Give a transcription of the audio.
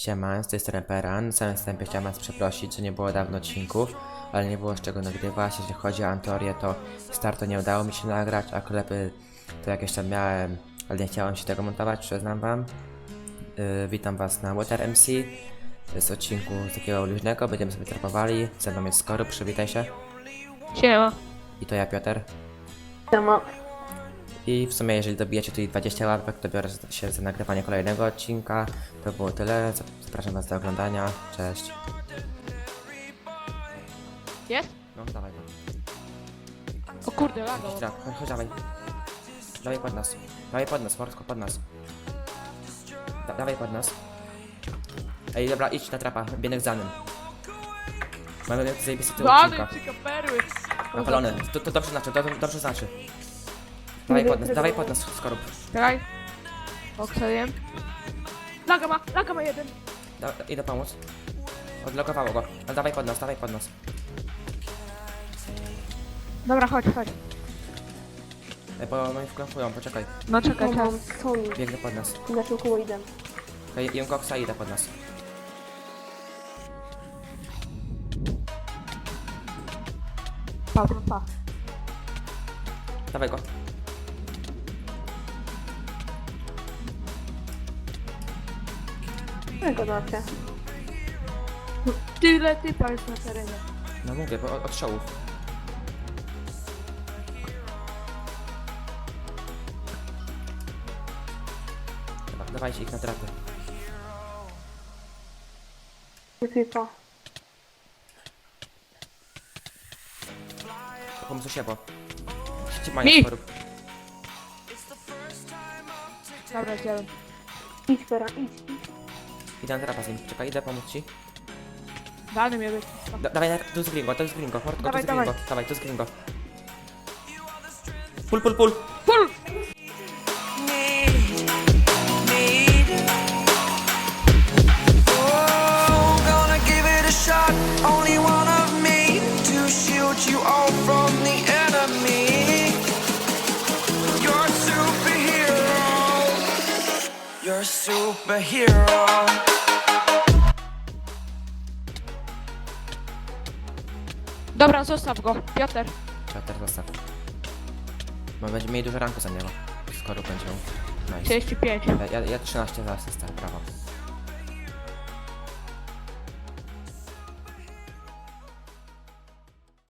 Siema, z tej strony Peran. Na samym wstępie chciałem was przeprosić, że nie było dawno odcinków, ale nie było z czego nagrywać. Jeśli chodzi o Antorię, to startu nie udało mi się nagrać, a klepy to jakieś tam miałem, ale nie chciałem się tego montować, przyznam wam. Yy, witam was na Water MC. Z odcinku z takiego luźnego, będziemy sobie trapowali. Ze mną jest Skoru, przywitaj się. Siema. I to ja, Piotr. Siema. I w sumie, jeżeli dobijecie tutaj 20 łapek, to biorę się za nagrywanie kolejnego odcinka. To było tyle. Zapraszam Was do oglądania. Cześć. Jest? No, dawaj. O kurde, lago. Chodź, chodź, chodź, dawaj. Dawaj pod nas. Dawaj pod nas, Morsko, pod nas. Da, dawaj pod nas. Ej, dobra, idź na trapa, biegnę za nim. Mamy zajebisty tył Ładny, odcinka. perły. Napalony, to, to dobrze znaczy, to dobrze znaczy. Dawaj pod nas, dawaj pod nas, skorup. Czekaj. Oksajem. Laga ma, laga ma jeden. Da, da, idę pomóc. Odlogowało go. No, dawaj pod nas, dawaj pod nas. Dobra, chodź, chodź. Ej, bo mnie wklepują, poczekaj. No czekaj, czekaj. mam Sony. Biegnę pod nas. Inaczej koło idę. Ej, jem koksa idę pod nas. Pa, pa, pa. Dawaj go. Jak go dacie? Tyle typa jest na terenie. No mówię, bo od, od szołów. Dobra, dawajcie ich na trapy. FIFA. Pomysł się, bo... Ci mają Mi! Dobra, zjadłem. Idź, Pera, idź. Idę na trapa z nim. Czekaj, idę pomóc ci. Dany mnie być. Da, dawaj, na- tu jest gringo, to jest gringo. Hortko, to Dawaj, jest dawaj. gringo. Dawaj, to jest gringo. Pul, pul, pul. Pull! Oh, gonna give it a shot. Only one of me to shield you all from the enemy. You're a superhero. You're a superhero. Dobra, zostaw go. Piotr. Piotr, zostaw. Bo będziemy mieli dużo ranku za niego. Skoro będzie miał. Nice. 35. Ja, ja 13 za asystę, brawo.